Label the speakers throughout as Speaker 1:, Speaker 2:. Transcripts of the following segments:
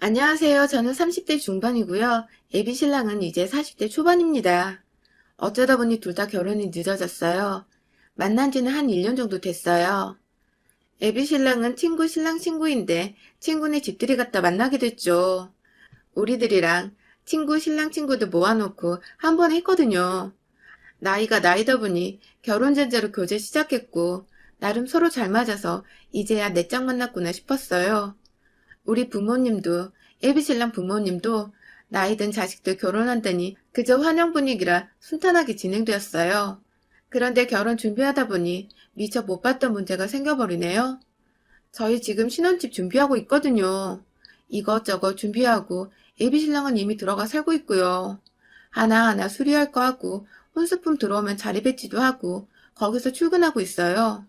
Speaker 1: 안녕하세요. 저는 30대 중반이고요. 예비 신랑은 이제 40대 초반입니다. 어쩌다 보니 둘 다 결혼이 늦어졌어요. 만난 지는 한 1년 정도 됐어요. 예비 신랑은 친구 신랑 친구인데 친구네 집들이 갔다 만나게 됐죠. 우리들이랑 친구 신랑 친구들 모아놓고 한 번 했거든요. 나이가 나이다 보니 결혼 전제로 교제 시작했고 나름 서로 잘 맞아서 이제야 내짝 만났구나 싶었어요. 우리 부모님도 예비신랑 부모님도 나이 든 자식들 결혼한다니 그저 환영 분위기라 순탄하게 진행되었어요. 그런데 결혼 준비하다 보니 미처 못 봤던 문제가 생겨버리네요. 저희 지금 신혼집 준비하고 있거든요. 이것저것 준비하고 예비신랑은 이미 들어가 살고 있고요. 하나하나 수리할 거 하고 혼수품 들어오면 자리 배치도 하고 거기서 출근하고 있어요.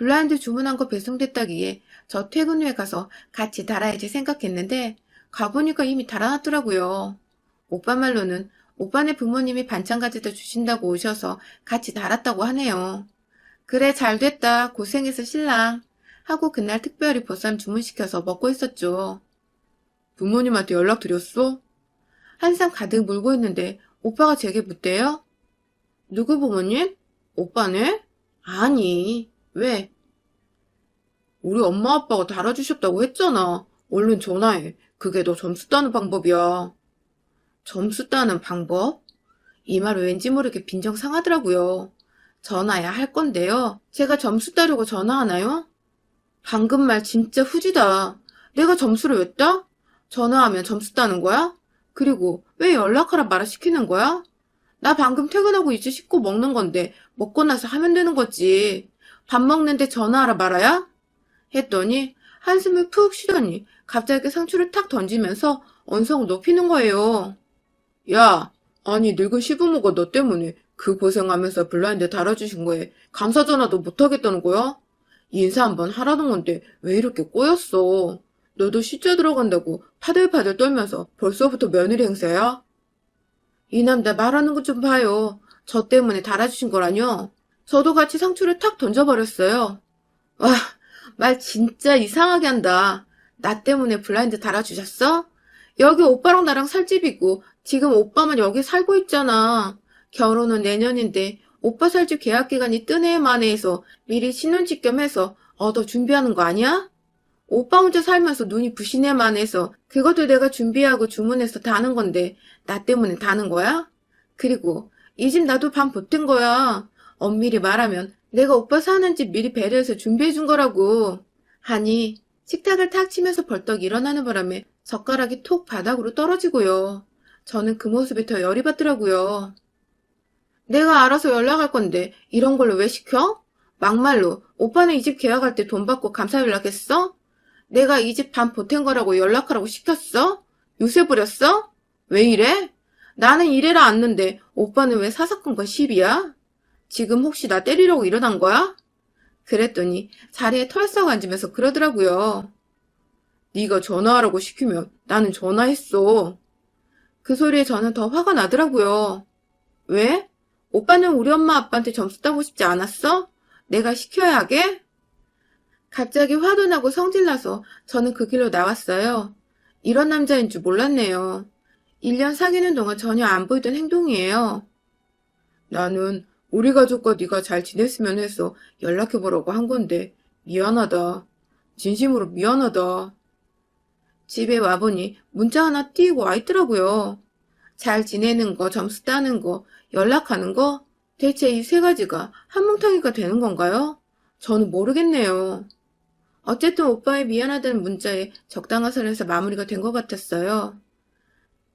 Speaker 1: 블라인드 주문한 거 배송됐다기에 저 퇴근 후에 가서 같이 달아야지 생각했는데 가보니까 이미 달아놨더라고요. 오빠 말로는 오빠네 부모님이 반찬 가져다 주신다고 오셔서 같이 달았다고 하네요. 그래 잘 됐다 고생했어 신랑 하고 그날 특별히 보쌈 주문시켜서 먹고 있었죠. 부모님한테 연락 드렸어? 한 상 가득 물고 있는데 오빠가 제게 묻대요? 누구 부모님? 오빠네? 아니, 왜? 우리 엄마 아빠가 달아주셨다고 했잖아. 얼른 전화해. 그게 너 점수 따는 방법이야. 점수 따는 방법? 이말 왠지 모르게 빈정 상하더라고요. 전화야 할 건데요. 제가 점수 따려고 전화하나요? 방금 말 진짜 후지다. 내가 점수를 왜 따? 전화하면 점수 따는 거야? 그리고 왜 연락하라 말아 시키는 거야? 나 방금 퇴근하고 이제 씻고 먹는 건데 먹고 나서 하면 되는 거지. 밥 먹는데 전화하라 말아야? 했더니 한숨을 푹 쉬더니 갑자기 상추를 탁 던지면서 언성을 높이는 거예요. 야, 아니 늙은 시부모가 너 때문에 그 고생하면서 블라인드 달아주신 거에 감사 전화도 못하겠다는 거야? 인사 한번 하라는 건데 왜 이렇게 꼬였어? 너도 시자 들어간다고 파들파들 떨면서 벌써부터 며느리 행세야? 이 남자 말하는 것 좀 봐요. 저 때문에 달아주신 거라뇨? 저도 같이 상추를 탁 던져버렸어요. 와, 말 진짜 이상하게 한다. 나 때문에 블라인드 달아주셨어? 여기 오빠랑 나랑 살 집이고 지금 오빠만 여기 살고 있잖아. 결혼은 내년인데 오빠 살 집 계약 기간이 뜨네 마네 해서 미리 신혼집 겸 해서 얻어 준비하는 거 아니야? 오빠 혼자 살면서 눈이 부시네 마네 해서 그것도 내가 준비하고 주문해서 다는 건데 나 때문에 다는 거야? 그리고 이 집 나도 반 보탠 거야. 엄밀히 말하면 내가 오빠 사는 집 미리 배려해서 준비해 준 거라고. 하니 식탁을 탁 치면서 벌떡 일어나는 바람에 젓가락이 톡 바닥으로 떨어지고요. 저는 그 모습에 더 열이 받더라고요. 내가 알아서 연락할 건데 이런 걸로 왜 시켜? 막말로 오빠는 이 집 계약할 때 돈 받고 감사 연락했어? 내가 이 집 반 보탠 거라고 연락하라고 시켰어? 요새 부렸어? 왜 이래? 나는 이래라 않는데 오빠는 왜 사사건건 시비야? 지금 혹시 나 때리려고 일어난 거야? 그랬더니 자리에 털썩 앉으면서 그러더라고요. 네가 전화하라고 시키면 나는 전화했어. 그 소리에 저는 더 화가 나더라고요. 왜? 오빠는 우리 엄마 아빠한테 점수 따고 싶지 않았어? 내가 시켜야 하게? 갑자기 화도 나고 성질나서 저는 그 길로 나왔어요. 이런 남자인 줄 몰랐네요. 1년 사귀는 동안 전혀 안 보이던 행동이에요. 나는 우리 가족과 네가 잘 지냈으면 해서 연락해보라고 한 건데 미안하다. 진심으로 미안하다. 집에 와보니 문자 하나 띄고 와 있더라고요. 잘 지내는 거, 점수 따는 거, 연락하는 거, 대체 이 세 가지가 한 뭉텅이가 되는 건가요? 저는 모르겠네요. 어쨌든 오빠의 미안하다는 문자에 적당한 선에서 마무리가 된 것 같았어요.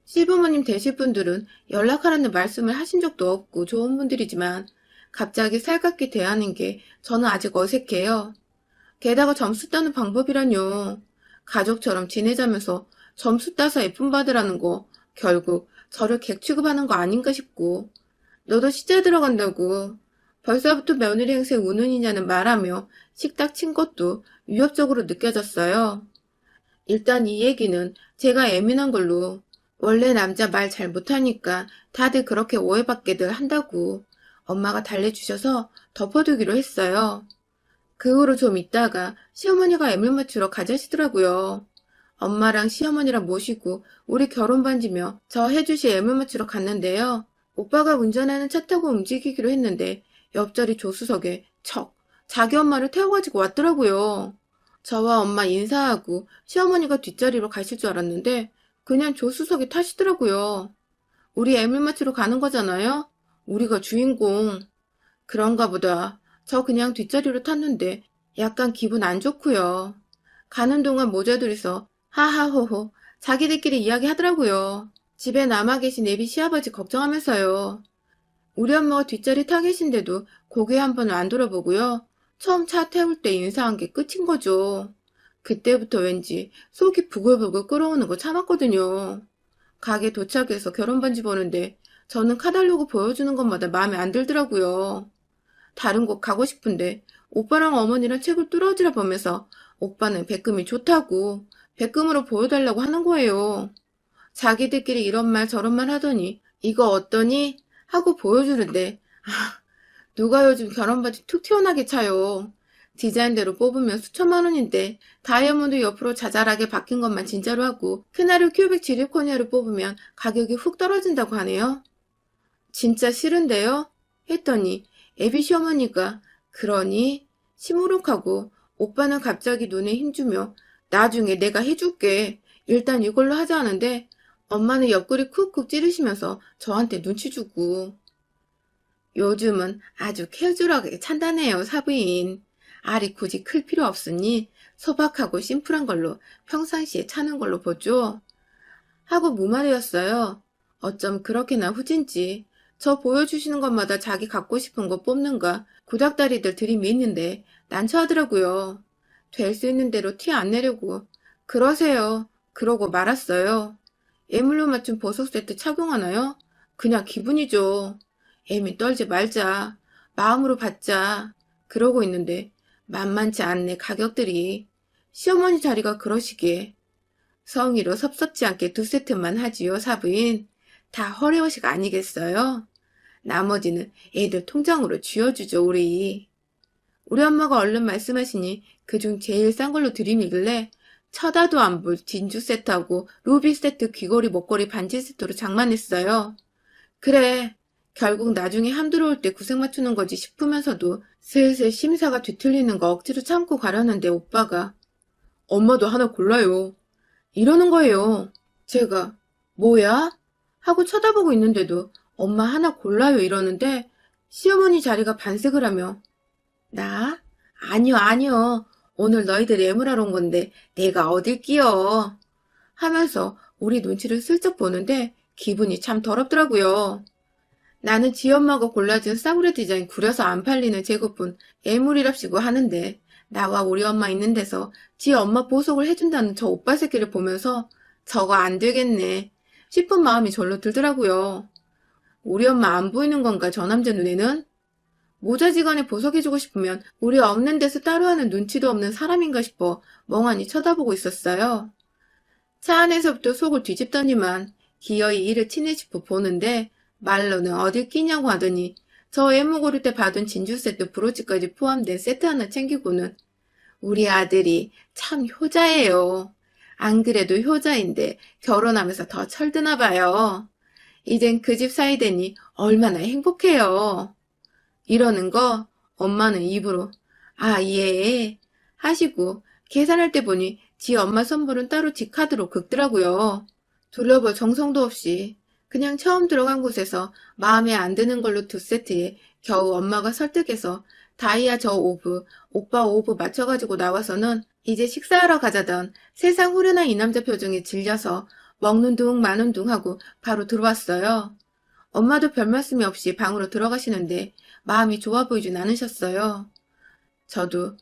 Speaker 1: 시부모님 되실 분들은 연락하라는 말씀을 하신 적도 없고 좋은 분들이지만 갑자기 살갑게 대하는 게 저는 아직 어색해요. 게다가 점수 따는 방법이라뇨. 가족처럼 지내자면서 점수 따서 예쁨 받으라는 거 결국 저를 객 취급하는 거 아닌가 싶고 너도 시제 들어간다고 벌써부터 며느리 행세 우는이냐는 말하며 식탁 친 것도 위협적으로 느껴졌어요. 일단 이 얘기는 제가 예민한 걸로 원래 남자 말 잘 못하니까 다들 그렇게 오해받게들 한다고 엄마가 달래주셔서 덮어두기로 했어요. 그 후로 좀 있다가 시어머니가 애물 맞추러 가자시더라고요. 엄마랑 시어머니랑 모시고 우리 결혼 반지며 저 해주시 애물 맞추러 갔는데요. 오빠가 운전하는 차 타고 움직이기로 했는데 옆자리 조수석에 척 자기 엄마를 태워가지고 왔더라고요. 저와 엄마 인사하고 시어머니가 뒷자리로 가실 줄 알았는데 그냥 조수석에 타시더라고요. 우리 애물 맞추러 가는 거잖아요? 우리가 주인공. 그런가 보다. 저 그냥 뒷자리로 탔는데 약간 기분 안 좋고요. 가는 동안 모자들이서 하하호호 자기들끼리 이야기하더라고요. 집에 남아 계신 애비 시아버지 걱정하면서요. 우리 엄마가 뒷자리 타 계신데도 고개 한 번을 안 돌아보고요. 처음 차 태울 때 인사한 게 끝인 거죠. 그때부터 왠지 속이 부글부글 끓어오는 거 참았거든요. 가게 도착해서 결혼 반지 보는데 저는 카달로그 보여주는 것마다 마음에 안 들더라고요. 다른 곳 가고 싶은데 오빠랑 어머니랑 책을 뚫어지라 보면서 오빠는 백금이 좋다고 백금으로 보여달라고 하는 거예요. 자기들끼리 이런 말 저런 말 하더니 이거 어떠니? 하고 보여주는데 아, 누가 요즘 결혼 반지 툭 튀어나게 차요. 디자인대로 뽑으면 수천만 원인데 다이아몬드 옆으로 자잘하게 박힌 것만 진짜로 하고 크나르 큐빅 지리코니아를 뽑으면 가격이 훅 떨어진다고 하네요. 진짜 싫은데요? 했더니 애비 시어머니가 그러니 시무룩하고 오빠는 갑자기 눈에 힘주며 나중에 내가 해줄게. 일단 이걸로 하자 하는데 엄마는 옆구리 쿡쿡 찌르시면서 저한테 눈치 주고 요즘은 아주 캐주얼하게 찬다네요, 사부인. 알이 굳이 클 필요 없으니 소박하고 심플한 걸로 평상시에 차는 걸로 보죠. 하고 무말이었어요. 어쩜 그렇게나 후진지. 저 보여주시는 것마다 자기 갖고 싶은 거 뽑는가 구닥다리들 들이미는데 난처하더라고요. 될 수 있는 대로 티 안 내려고 그러세요. 그러고 말았어요. 예물로 맞춘 보석 세트 착용하나요? 그냥 기분이죠. 애미 떨지 말자. 마음으로 받자. 그러고 있는데 만만치 않네 가격들이. 시어머니 자리가 그러시기에 성의로 섭섭지 않게 두 세트만 하지요 사부인. 다 허례허식 아니겠어요? 나머지는 애들 통장으로 쥐어주죠 우리. 우리 엄마가 얼른 말씀하시니 그중 제일 싼 걸로 드림이길래 쳐다도 안 볼 진주 세트하고 루비 세트 귀걸이 목걸이 반지 세트로 장만했어요. 그래 결국 나중에 함 들어올 때 구색 맞추는 거지 싶으면서도 슬슬 심사가 뒤틀리는 거 억지로 참고 가려는데 오빠가 엄마도 하나 골라요. 이러는 거예요. 제가 뭐야? 하고 쳐다보고 있는데도 엄마 하나 골라요 이러는데 시어머니 자리가 반색을 하며 나? 아니요 아니요. 오늘 너희들 예물하러 온 건데 내가 어딜 끼어. 하면서 우리 눈치를 슬쩍 보는데 기분이 참 더럽더라고요. 나는 지 엄마가 골라준 싸구려 디자인 구려서 안 팔리는 제거뿐 애물이랍시고 하는데 나와 우리 엄마 있는 데서 지 엄마 보석을 해준다는 저 오빠 새끼를 보면서 저거 안 되겠네 싶은 마음이 절로 들더라고요. 우리 엄마 안 보이는 건가 저 남자 눈에는? 모자지간에 보석해주고 싶으면 우리 없는 데서 따로 하는 눈치도 없는 사람인가 싶어 멍하니 쳐다보고 있었어요. 차 안에서부터 속을 뒤집더니만 기어이 이를 치네 싶어 보는데 말로는 어딜 끼냐고 하더니 저 애무 고를 때 받은 진주 세트 브로치까지 포함된 세트 하나 챙기고는 우리 아들이 참 효자예요. 안 그래도 효자인데 결혼하면서 더 철드나 봐요. 이젠 그 집 사이 되니 얼마나 행복해요. 이러는 거 엄마는 입으로 아, 예. 하시고 계산할 때 보니 지 엄마 선물은 따로 지 카드로 긁더라고요. 둘러볼 정성도 없이 그냥 처음 들어간 곳에서 마음에 안 드는 걸로 두 세트에 겨우 엄마가 설득해서 다이아 저 오브, 오빠 오브 맞춰가지고 나와서는 이제 식사하러 가자던 세상 후련한 이 남자 표정에 질려서 먹는 둥 마는 둥 하고 바로 들어왔어요. 엄마도 별 말씀이 없이 방으로 들어가시는데 마음이 좋아 보이진 않으셨어요. 저도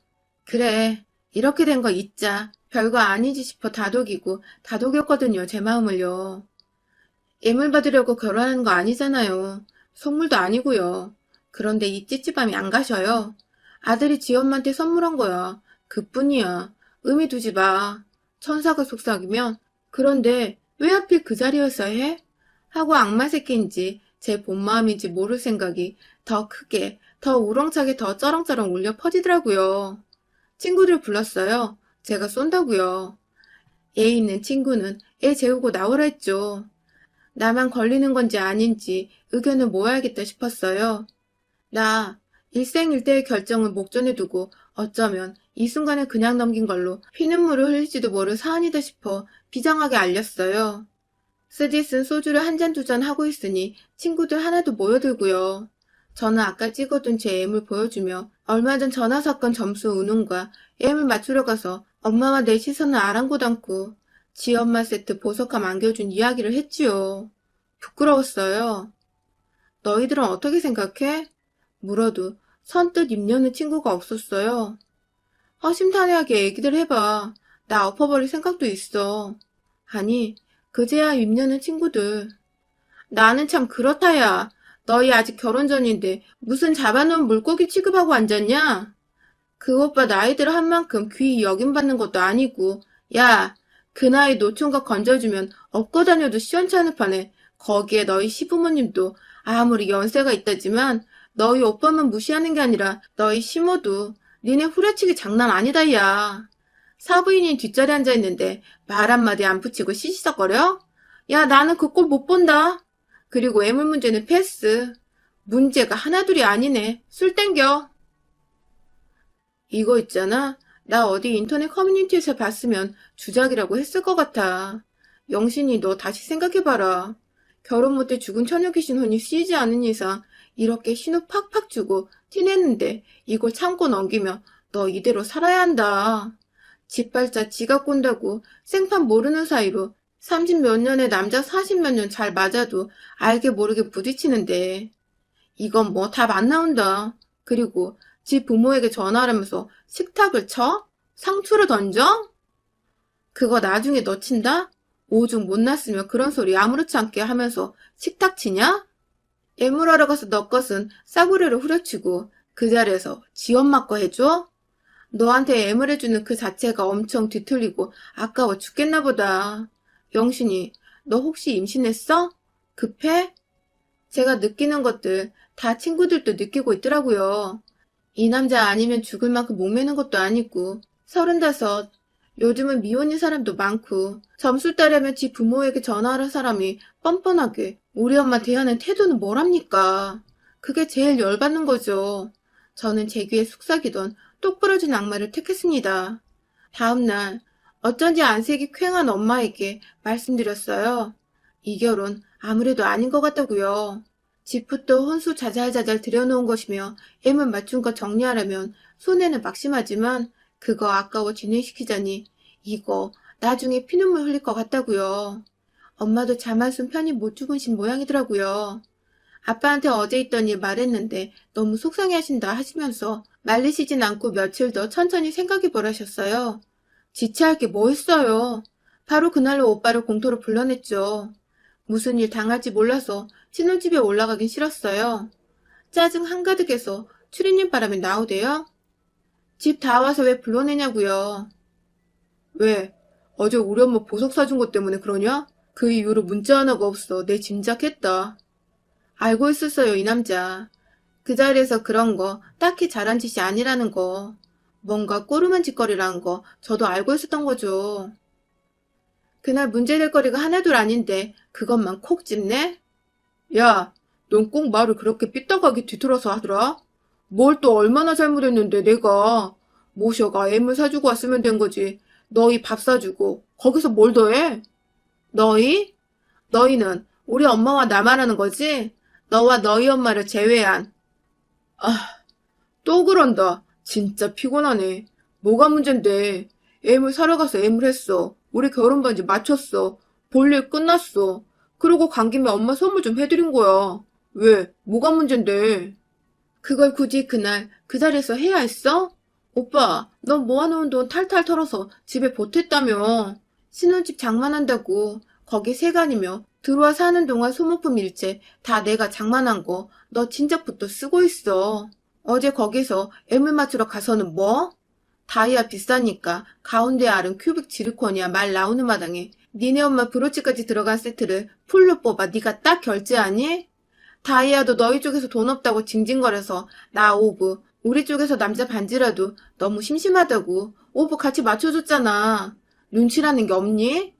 Speaker 1: 그래 이렇게 된 거 잊자 별거 아니지 싶어 다독이고 다독였거든요 제 마음을요. 예물 받으려고 결혼하는 거 아니잖아요. 속물도 아니고요. 그런데 이 찌찌밤이 안 가셔요. 아들이 지 엄마한테 선물한 거야. 그뿐이야. 의미 두지 마. 천사가 속삭이면 그런데 왜 하필 그 자리여서 해? 하고 악마 새끼인지 제 본마음인지 모를 생각이 더 크게 더 우렁차게 더 쩌렁쩌렁 울려 퍼지더라고요. 친구를 불렀어요. 제가 쏜다고요. 애 있는 친구는 애 재우고 나오라 했죠. 나만 걸리는 건지 아닌지 의견을 모아야겠다 싶었어요. 나 일생일대의 결정을 목전에 두고 어쩌면 이 순간을 그냥 넘긴 걸로 피눈물을 흘릴지도 모를 사안이다 싶어 비장하게 알렸어요. 쓰디쓴 소주를 한 잔 두잔 하고 있으니 친구들 하나도 모여들고요. 저는 아까 찍어둔 제 M을 보여주며 얼마 전 전화 사건 점수 운운과 M을 맞추러 가서 엄마와 내 시선을 아랑곳 않고 지 엄마 세트 보석함 안겨준 이야기를 했지요. 부끄러웠어요. 너희들은 어떻게 생각해? 물어도 선뜻 입려는 친구가 없었어요. 허심탄회하게 얘기들 해봐. 나 엎어버릴 생각도 있어. 아니, 그제야 입려는 친구들. 나는 참 그렇다야. 너희 아직 결혼 전인데 무슨 잡아놓은 물고기 취급하고 앉았냐? 그 오빠 나이들 한 만큼 귀히 여김받는 것도 아니고 야, 그 나이 노총각 건져주면 업고 다녀도 시원찮을 판에 거기에 너희 시부모님도 아무리 연세가 있다지만 너희 오빠만 무시하는 게 아니라 너희 시모도 니네 후려치기 장난 아니다 야. 사부인이 뒷자리에 앉아있는데 말 한마디 안 붙이고 시시석거려? 야 나는 그 꼴 못 본다. 그리고 애물 문제는 패스. 문제가 하나둘이 아니네. 술 땡겨. 이거 있잖아. 나 어디 인터넷 커뮤니티에서 봤으면 주작이라고 했을 것 같아. 영신이 너 다시 생각해봐라. 결혼 못해 죽은 처녀 귀신 혼이 쓰이지 않은 이상 이렇게 신호 팍팍 주고 티냈는데 이걸 참고 넘기며 너 이대로 살아야 한다. 짓발자 지가 꼰다고 생판 모르는 사이로 30 몇 년의 남자 40 몇 년 잘 맞아도 알게 모르게 부딪히는데 이건 뭐 답 안 나온다. 그리고 지 부모에게 전화하면서 식탁을 쳐? 상추를 던져? 그거 나중에 너 친다? 오죽 못났으면 그런 소리 아무렇지 않게 하면서 식탁 치냐? 애물하러 가서 너 것은 싸구려를 후려치고 그 자리에서 지 엄마 거 해줘? 너한테 애물해주는 그 자체가 엄청 뒤틀리고 아까워 죽겠나 보다. 영신이, 너 혹시 임신했어? 급해? 제가 느끼는 것들 다 친구들도 느끼고 있더라고요. 이 남자 아니면 죽을 만큼 목매는 것도 아니고 서른다섯 요즘은 미혼인 사람도 많고 점술 따려면 지 부모에게 전화하는 사람이 뻔뻔하게 우리 엄마 대하는 태도는 뭐랍니까? 그게 제일 열받는 거죠. 저는 제 귀에 속삭이던 똑부러진 악마를 택했습니다. 다음날 어쩐지 안색이 퀭한 엄마에게 말씀드렸어요. 이 결혼 아무래도 아닌 것 같다고요. 집부터 혼수 자잘자잘 들여놓은 것이며 M을 맞춘 거 정리하려면 손해는 막심하지만 그거 아까워 진행시키자니 이거 나중에 피눈물 흘릴 것 같다고요. 엄마도 잠한숨 편히 못 주무신 모양이더라고요. 아빠한테 어제 있던 일 말했는데 너무 속상해 하신다 하시면서 말리시진 않고 며칠 더 천천히 생각해 보라셨어요. 지체할 게 뭐 있어요. 바로 그날로 오빠를 공터로 불러냈죠. 무슨 일 당할지 몰라서 신혼집에 올라가긴 싫었어요. 짜증 한가득해서 추리님 바람에 나오대요. 집 다 와서 왜 불러내냐고요. 왜? 어제 우리 엄마 보석 사준 것 때문에 그러냐? 그 이후로 문자 하나가 없어. 내 짐작했다. 알고 있었어요, 이 남자. 그 자리에서 그런 거 딱히 잘한 짓이 아니라는 거. 뭔가 꼬르만 짓거리라는 거 저도 알고 있었던 거죠. 그날 문제될 거리가 하나둘 아닌데 그것만 콕 집네? 야, 넌 꼭 말을 그렇게 삐딱하게 뒤틀어서 하더라? 뭘 또 얼마나 잘못했는데 내가 모셔가 애물 사주고 왔으면 된 거지. 너희 밥 사주고 거기서 뭘 더해? 너희? 너희는 우리 엄마와 나 말하는 거지? 너와 너희 엄마를 제외한. 아, 또 그런다. 진짜 피곤하네. 뭐가 문젠데? 애물 사러 가서 애물 했어. 우리 결혼 반지 맞췄어. 볼일 끝났어. 그러고 간 김에 엄마 선물 좀 해드린 거야. 왜? 뭐가 문젠데? 그걸 굳이 그날 그 자리에서 해야 했어? 오빠, 넌 모아놓은 돈 탈탈 털어서 집에 보탰다며. 신혼집 장만한다고 거기 세간이며 들어와 사는 동안 소모품 일체 다 내가 장만한 거 너 진작부터 쓰고 있어. 어제 거기서 애물 맞추러 가서는 뭐? 다이아 비싸니까 가운데 알은 큐빅 지르콘이야 말 나오는 마당에 니네 엄마 브로치까지 들어간 세트를 풀로 뽑아 네가 딱 결제하니? 다이아도 너희 쪽에서 돈 없다고 징징거려서 나 오브 우리 쪽에서 남자 반지라도 너무 심심하다고 오브 같이 맞춰줬잖아. 눈치라는 게 없니?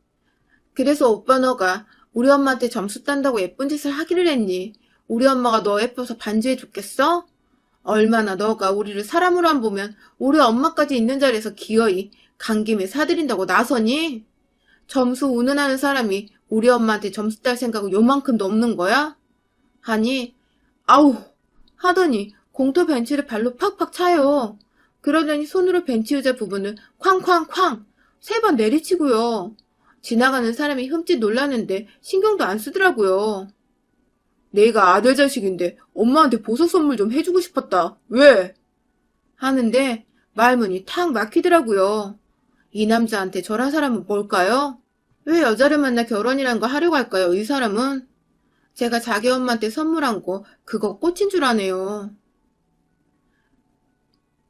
Speaker 1: 그래서 오빠 너가 우리 엄마한테 점수 딴다고 예쁜 짓을 하기를 했니? 우리 엄마가 너 예뻐서 반지해 줬겠어? 얼마나 너가 우리를 사람으로 안 보면 우리 엄마까지 있는 자리에서 기어이 간 김에 사드린다고 나서니? 점수 운운하는 사람이 우리 엄마한테 점수 딸 생각은 요만큼도 없는 거야? 하니, 아우! 하더니 공터 벤치를 발로 팍팍 차요. 그러더니 손으로 벤치 의자 부분을 쾅쾅쾅 세 번 내리치고요. 지나가는 사람이 흠칫 놀라는데 신경도 안 쓰더라고요. 내가 아들 자식인데 엄마한테 보석 선물 좀 해주고 싶었다. 왜? 하는데 말문이 탁 막히더라고요. 이 남자한테 저런 사람은 뭘까요? 왜 여자를 만나 결혼이란 거 하려고 할까요? 이 사람은? 제가 자기 엄마한테 선물한 거 그거 꽂힌 줄 아네요.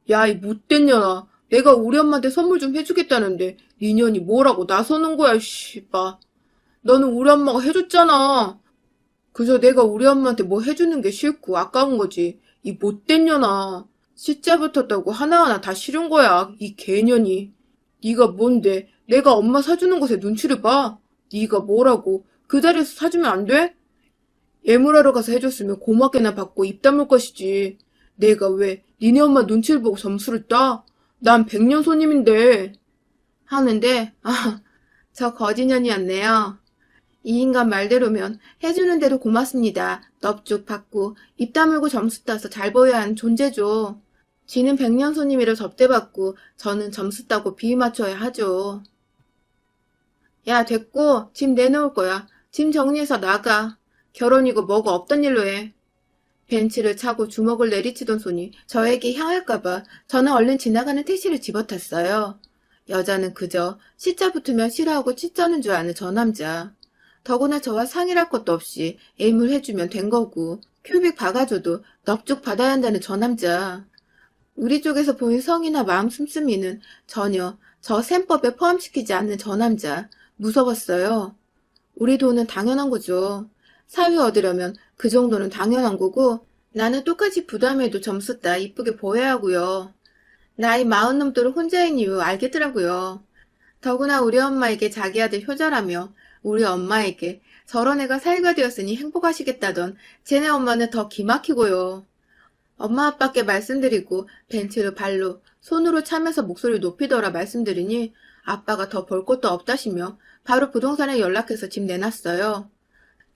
Speaker 1: 야, 이 못된 년아. 내가 우리 엄마한테 선물 좀 해주겠다는데 니 년이 뭐라고 나서는 거야, 씨바. 너는 우리 엄마가 해줬잖아. 그저 내가 우리 엄마한테 뭐 해주는 게 싫고 아까운 거지. 이 못된 년아. 숫자 붙었다고 하나하나 다 싫은 거야, 이 개년이. 네가 뭔데 내가 엄마 사주는 것에 눈치를 봐? 네가 뭐라고? 그 자리에서 사주면 안 돼? 예물하러 가서 해줬으면 고맙게나 받고 입 다물 것이지. 내가 왜 니네 엄마 눈치를 보고 점수를 따? 난 백년 손님인데. 하는데, 아, 저 거지년이었네요. 이 인간 말대로면 해주는 대로 고맙습니다. 넙죽 받고 입 다물고 점수 따서 잘 보여야 하는 존재죠. 지는 백년 손님이라 접대받고 저는 점수 따고 비위 맞춰야 하죠. 야, 됐고 짐 내놓을 거야. 짐 정리해서 나가. 결혼이고 뭐고 없던 일로 해. 벤치를 차고 주먹을 내리치던 손이 저에게 향할까봐 저는 얼른 지나가는 택시를 집어탔어요. 여자는 그저 시자 붙으면 싫어하고 찢자는 줄 아는 저 남자. 더구나 저와 상의할 것도 없이 애물 해주면 된 거고 큐빅 박아줘도 넙죽 받아야 한다는 저 남자. 우리 쪽에서 보인 성이나 마음 씀씀이는 전혀 저 셈법에 포함시키지 않는 저 남자. 무서웠어요. 우리 돈은 당연한 거죠. 사위 얻으려면 그 정도는 당연한 거고 나는 똑같이 부담해도 점수 따 이쁘게 보여야 하고요. 나이 마흔 넘도록 혼자인 이유 알겠더라고요. 더구나 우리 엄마에게 자기 아들 효자라며 우리 엄마에게 저런 애가 사위가 되었으니 행복하시겠다던 쟤네 엄마는 더 기막히고요. 엄마 아빠께 말씀드리고 벤치를 발로 손으로 차면서 목소리를 높이더라 말씀드리니 아빠가 더 볼 것도 없다시며 바로 부동산에 연락해서 집 내놨어요.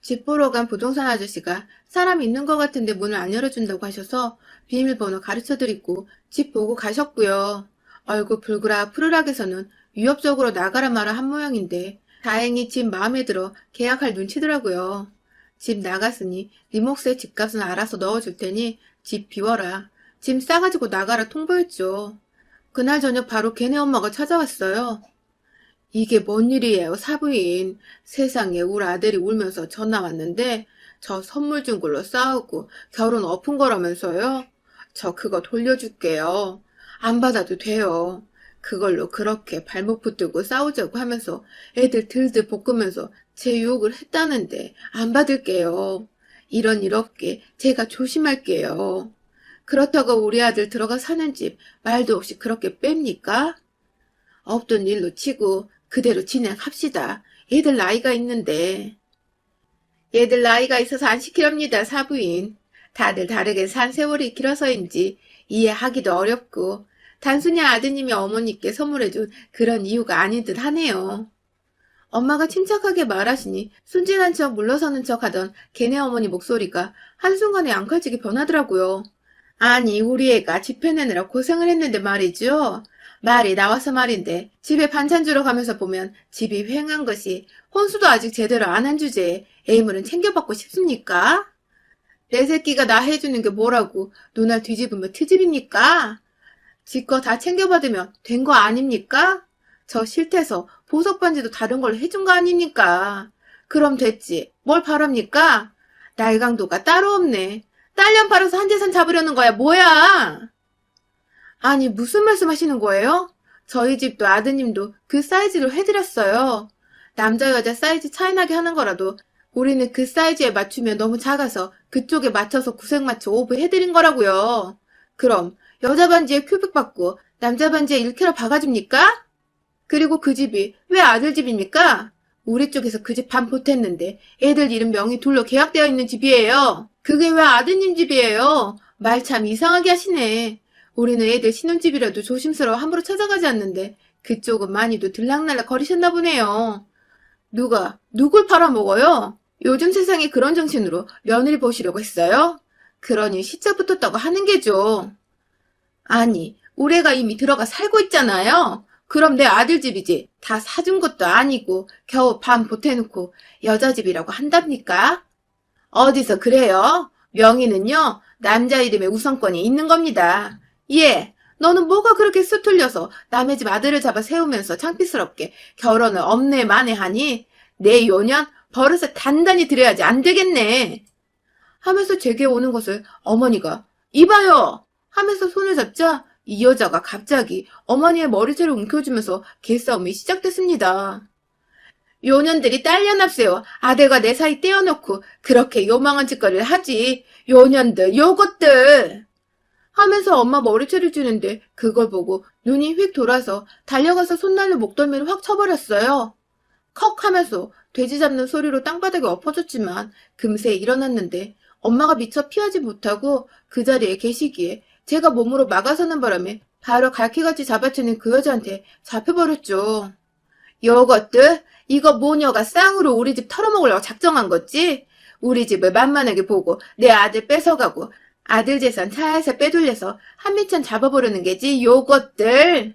Speaker 1: 집 보러 간 부동산 아저씨가 사람 있는 것 같은데 문을 안 열어준다고 하셔서 비밀번호 가르쳐드리고 집 보고 가셨고요. 얼굴 불그락 푸르락해서는 위협적으로 나가라 마라 한 모양인데 다행히 집 마음에 들어 계약할 눈치더라고요. 집 나갔으니 네 몫의 집값은 알아서 넣어줄 테니 집 비워라. 짐 싸가지고 나가라 통보했죠. 그날 저녁 바로 걔네 엄마가 찾아왔어요. 이게 뭔 일이에요, 사부인. 세상에 우리 아들이 울면서 전화 왔는데 저 선물 준 걸로 싸우고 결혼 엎은 거라면서요? 저 그거 돌려줄게요. 안 받아도 돼요. 그걸로 그렇게 발목 붙들고 싸우자고 하면서 애들 들들 볶으면서 제 유혹을 했다는데 안 받을게요. 이런 일 없게 제가 조심할게요. 그렇다고 우리 아들 들어가 사는 집 말도 없이 그렇게 뺍니까? 없던 일로 치고 그대로 진행합시다. 얘들 나이가 있는데. 얘들 나이가 있어서 안 시키렵니다, 사부인. 다들 다르게 산 세월이 길어서인지 이해하기도 어렵고 단순히 아드님이 어머니께 선물해준 그런 이유가 아닌 듯 하네요. 엄마가 침착하게 말하시니 순진한 척 물러서는 척 하던 걔네 어머니 목소리가 한순간에 앙칼지게 변하더라고요. 아니, 우리 애가 집 해내느라 고생을 했는데 말이죠. 말이 나와서 말인데 집에 반찬 주러 가면서 보면 집이 휑한 것이 혼수도 아직 제대로 안 한 주제에 애물은 챙겨받고 싶습니까? 내 새끼가 나 해주는 게 뭐라고 눈알 뒤집으면 트집입니까? 지거 다 챙겨받으면 된 거 아닙니까? 저 싫대서 보석 반지도 다른 걸로 해준 거 아닙니까? 그럼 됐지. 뭘 바랍니까? 날강도가 따로 없네. 딸년 팔아서 한 재산 잡으려는 거야, 뭐야? 아니, 무슨 말씀 하시는 거예요? 저희 집도 아드님도 그 사이즈로 해드렸어요. 남자, 여자 사이즈 차이나게 하는 거라도 우리는 그 사이즈에 맞추면 너무 작아서 그쪽에 맞춰서 구색 맞춰 오브 해드린 거라고요. 그럼 여자 반지에 큐빅 받고 남자 반지에 1캐럿 박아줍니까? 그리고 그 집이 왜 아들 집입니까? 우리 쪽에서 그 집반 보탰는데 애들 이름 명의 둘로 계약되어 있는 집이에요. 그게 왜 아드님 집이에요? 말 참 이상하게 하시네. 우리는 애들 신혼집이라도 조심스러워 함부로 찾아가지 않는데 그쪽은 많이도 들락날락 거리셨나 보네요. 누가 누굴 팔아먹어요? 요즘 세상에 그런 정신으로 며느리 보시려고 했어요? 그러니 시차 붙었다고 하는 게죠. 아니, 우리가 이미 들어가 살고 있잖아요. 그럼 내 아들 집이지. 다 사준 것도 아니고 겨우 반 보태놓고 여자 집이라고 한답니까? 어디서 그래요? 명의는요, 남자 이름에 우선권이 있는 겁니다. 예, 너는 뭐가 그렇게 수틀려서 남의 집 아들을 잡아 세우면서 창피스럽게 결혼을 엄내 만에 하니? 내 요년 버릇을 단단히 들여야지 안 되겠네. 하면서 제게 오는 것을 어머니가 이봐요! 하면서 손을 잡자 이 여자가 갑자기 어머니의 머리채를 움켜쥐면서 개싸움이 시작됐습니다. 요년들이 딸려납세요. 아들과 내 사이 떼어놓고 그렇게 요망한 짓거리를 하지. 요년들, 요것들! 하면서 엄마 머리채를 쥐는데 그걸 보고 눈이 휙 돌아서 달려가서 손날로 목덜미를 확 쳐버렸어요. 컥 하면서 돼지 잡는 소리로 땅바닥에 엎어졌지만 금세 일어났는데 엄마가 미처 피하지 못하고 그 자리에 계시기에 제가 몸으로 막아서는 바람에 바로 갈퀴같이 잡아채는 그 여자한테 잡혀버렸죠. 요것들 이거 모녀가 쌍으로 우리 집 털어먹으려고 작정한 거지? 우리 집을 만만하게 보고 내 아들 뺏어가고 아들 재산 살살 빼돌려서 한미천 잡아보려는 게지 요것들.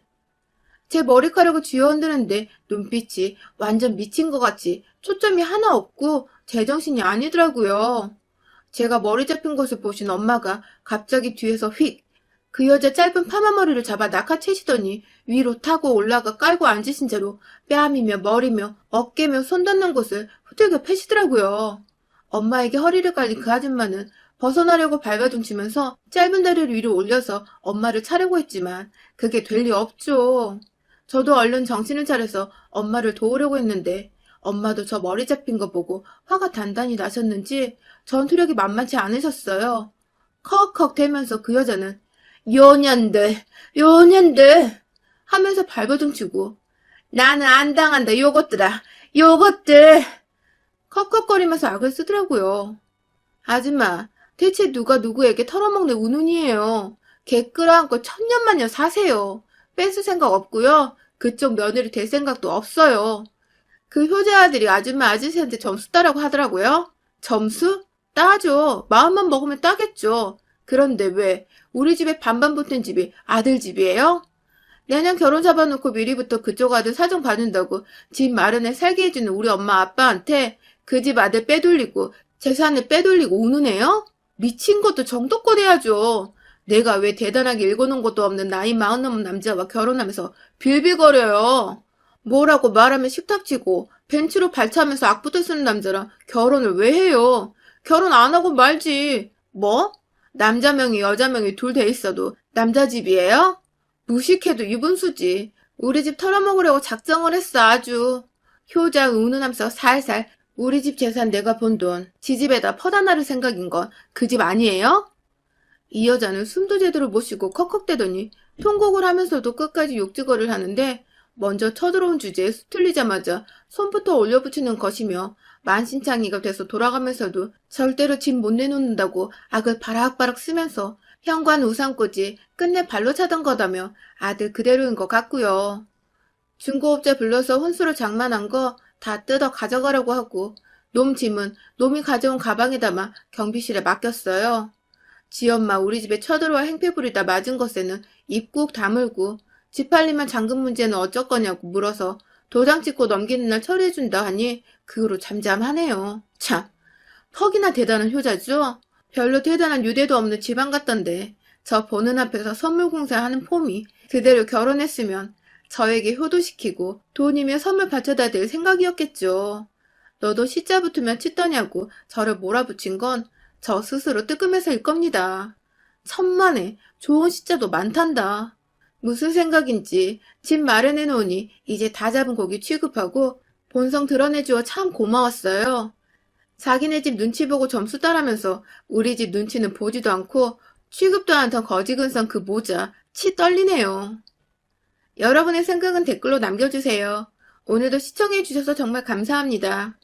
Speaker 1: 제 머리카락을 쥐어흔드는데 눈빛이 완전 미친 것 같이 초점이 하나 없고 제정신이 아니더라고요. 제가 머리 잡힌 것을 보신 엄마가 갑자기 뒤에서 휙 그 여자 짧은 파마 머리를 잡아 낚아채시더니 위로 타고 올라가 깔고 앉으신 채로 뺨이며 머리며 어깨며 손 닿는 곳을 후들겨 패시더라고요. 엄마에게 허리를 깔린 그 아줌마는 벗어나려고 발버둥치면서 짧은 다리를 위로 올려서 엄마를 차려고 했지만 그게 될 리 없죠. 저도 얼른 정신을 차려서 엄마를 도우려고 했는데 엄마도 저 머리 잡힌 거 보고 화가 단단히 나셨는지 전투력이 만만치 않으셨어요. 컥컥 대면서 그 여자는 요년들, 요년들 하면서 발버둥 치고 나는 안 당한다 요것들아, 요것들 컥컥거리면서 악을 쓰더라고요. 아줌마, 대체 누가 누구에게 털어먹는 우눈이에요. 개 끌어안고 천년만년 사세요. 뺏을 생각 없고요. 그쪽 며느리 될 생각도 없어요. 그 효자 아들이 아줌마 아저씨한테 점수 따라고 하더라고요. 점수? 따죠. 마음만 먹으면 따겠죠. 그런데 왜 우리 집에 반반 붙은 집이 아들 집이에요? 내년 결혼 잡아놓고 미리부터 그쪽 아들 사정 받는다고 집 마련해 살게 해주는 우리 엄마 아빠한테 그 집 아들 빼돌리고 재산을 빼돌리고 우는 애요? 미친 것도 정도껏 해야죠. 내가 왜 대단하게 읽어놓은 것도 없는 나이 마흔 넘은 남자와 결혼하면서 빌빌거려요. 뭐라고 말하면 식탁치고 벤치로 발차면서 악부터 쓰는 남자랑 결혼을 왜 해요? 결혼 안 하고 말지. 뭐? 남자 명이 여자 명이 둘 돼 있어도 남자 집이에요? 무식해도 유분수지. 우리 집 털어먹으려고 작정을 했어 아주. 효자 우는하면서 살살 우리 집 재산 내가 번 돈, 지 집에다 퍼다 나를 생각인 건 그 집 아니에요? 이 여자는 숨도 제대로 못 쉬고 컥컥대더니 통곡을 하면서도 끝까지 욕지거리를 하는데 먼저 쳐들어온 주제에 수틀리자마자 손부터 올려붙이는 것이며 만신창이가 돼서 돌아가면서도 절대로 집 못 내놓는다고 악을 바락바락 쓰면서 현관 우산꽂이 끝내 발로 차던 거다며 아들 그대로인 것 같고요. 중고업자 불러서 혼수로 장만한 거 다 뜯어 가져가라고 하고 놈 짐은 놈이 가져온 가방에 담아 경비실에 맡겼어요. 지 엄마 우리 집에 쳐들어와 행패 부리다 맞은 것에는 입꾹 다물고 집 팔리면 잔금 문제는 어쩔 거냐고 물어서 도장 찍고 넘기는 날 처리해준다 하니 그 후로 잠잠하네요. 참, 퍽이나 대단한 효자죠? 별로 대단한 유대도 없는 집안 같던데 저 보는 앞에서 선물 공사하는 폼이 그대로 결혼했으면 저에게 효도시키고 돈이며 선물 바쳐다 댈 생각이었겠죠. 너도 시자 붙으면 치떠냐고 저를 몰아붙인 건 저 스스로 뜨끔해서일 겁니다. 천만에 좋은 시자도 많단다. 무슨 생각인지 집 마련해 놓으니 이제 다 잡은 고기 취급하고 본성 드러내 주어 참 고마웠어요. 자기네 집 눈치 보고 점수 따라면서 우리 집 눈치는 보지도 않고 취급도 않던 거지 근성 그 모자 치 떨리네요. 여러분의 생각은 댓글로 남겨주세요. 오늘도 시청해주셔서 정말 감사합니다.